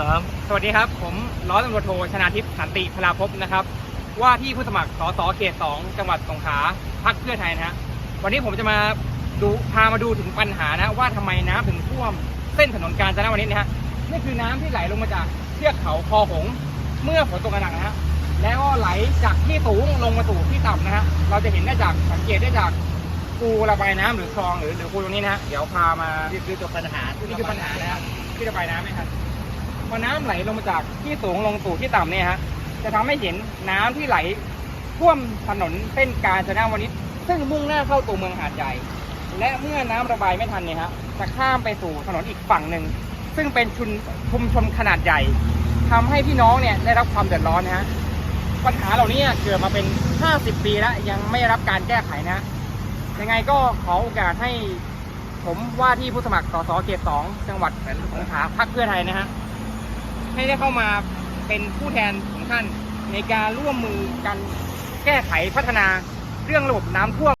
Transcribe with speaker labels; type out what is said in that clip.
Speaker 1: สาม
Speaker 2: สวัสดีครับ ผมร้อยตำรวจโทชนาทิพย์สันติพลาภพนะครับ ว่าที่ผู้สมัครสสเขต2จังหวัดสงขลาพักเพื่อไทยนะฮะวันนี้ผมจะมาดูพามาดูถึงปัญหานะ ว่าทำไมน้ำถึงท่วมเส้นถนนกาญจนวนิชนะฮะนี่คือน้ำที่ไหลลงมาจากเทือกเขาคอหงส์เมื่อฝนตกหนักนะฮะแล้วก็ไหลจากที่สูงลงมาสู่ที่ต่ำนะฮะเราจะเห็นได้จากสังเกตได้จากกูระบายน้ำหรือคลองหรือหรือคูตรงนี้นะฮะเดี๋ยวพามา
Speaker 1: นี่คือตัวปัญหา
Speaker 2: นี่คือปัญหานะครับที่ระบายน้ำไหมครับ พอน้ำไหลลงมาจากที่สูงลงสู่ที่ต่ำเนี่ยฮะจะทำให้เห็นน้ำที่ไหลท่วมถนนเส้นกาญจนวนิชซึ่งมุ่งหน้าเข้าตัวเมืองหาดใหญ่ และเมื่อน้ำระบายไม่ทันเนี่ยฮะจะข้ามไปสู่ถนนอีกฝั่งหนึ่งซึ่งเป็นชุมชุมชนขนาดใหญ่ทำให้พี่น้องเนี่ยได้รับความเดือดร้อนนะฮะปัญหาเหล่านี้เกิดมาเป็น 50 ปีแล้วยังไม่รับการแก้ไขนะฮะยังไงก็ขอโอกาสให้ผมว่าที่ผู้สมัครสสเขตสองจังหวัดสงขลาพรรคเพื่อไทยนะฮะ ให้ได้เข้ามาเป็นผู้แทนของท่านในการร่วมมือกันแก้ไขพัฒนาเรื่องระบบน้ำท่วม